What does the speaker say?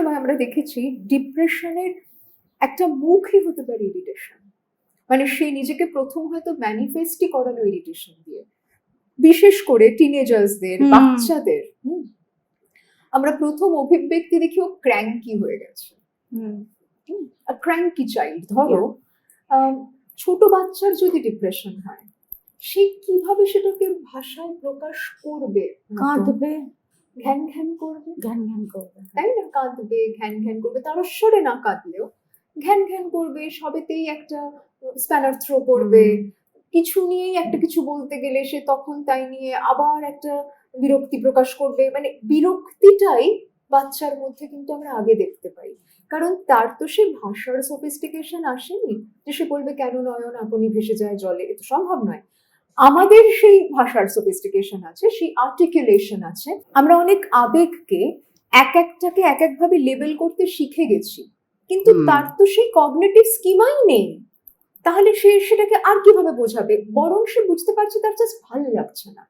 সময় আমরা দেখেছি ডিপ্রেশনের একটা মুখই হতে পারে ইরিটেশন মানে সে নিজেকে প্রথম হয়তো ম্যানিফেস্টই করালো ইরিটেশন দিয়ে। বিশেষ করে টিনেজার্সদের। বাচ্চাদের। আমরা প্রথম অভিব্যক্তি দেখি ও ক্র্যাঙ্কি হয়ে গেছে। ক্র্যাঙ্কি চাইল্ড ধরো। ছোট বাচ্চার যদি ডিপ্রেশন হয় সে কীভাবে সেটাকে ভাষায় প্রকাশ করবে? কাঁদবে। ঘ্যান ঘ্যান করবে? জ্ঞান জ্ঞান করবে তাই না? কাঁদবে ঘ্যান ঘ্যান করবে। তারস্বরে না কাঁদলেও ঘ্যান ঘ্যান করবে সবেতেই একটা স্প্যানার থ্রো করবে। কিছু নিয়েই একটা কিছু বলতে গেলে সে তখন তাই নিয়ে আবার একটা বিরক্তি প্রকাশ করবে। মানে বিরক্তিটাই বাচ্চার মধ্যে কিন্তু আমরা আগে দেখতে পাই। কারণ তার তো সে ভাষার সফিস্টিকেশন আসেনি যে সে বলবে কেন নয়ন আপনি ভেসে যায় জলে? এ তো সম্ভব নয়। আমাদের সেই ভাষার সোফিস্টিকেশন আছে সেই আর্টিকুলেশন আছে। আমরা অনেক আবেগকে এক একটাকে এক একভাবে লেবেল করতে শিখে গেছি কিন্তু তার তো সেই কগনেটিভ স্কিমাই নেই। তাহলে সে সেটাকে আর কীভাবে বোঝাবে? বরং সে বুঝতে পারছে তার জাস্ট ভালো লাগছে না।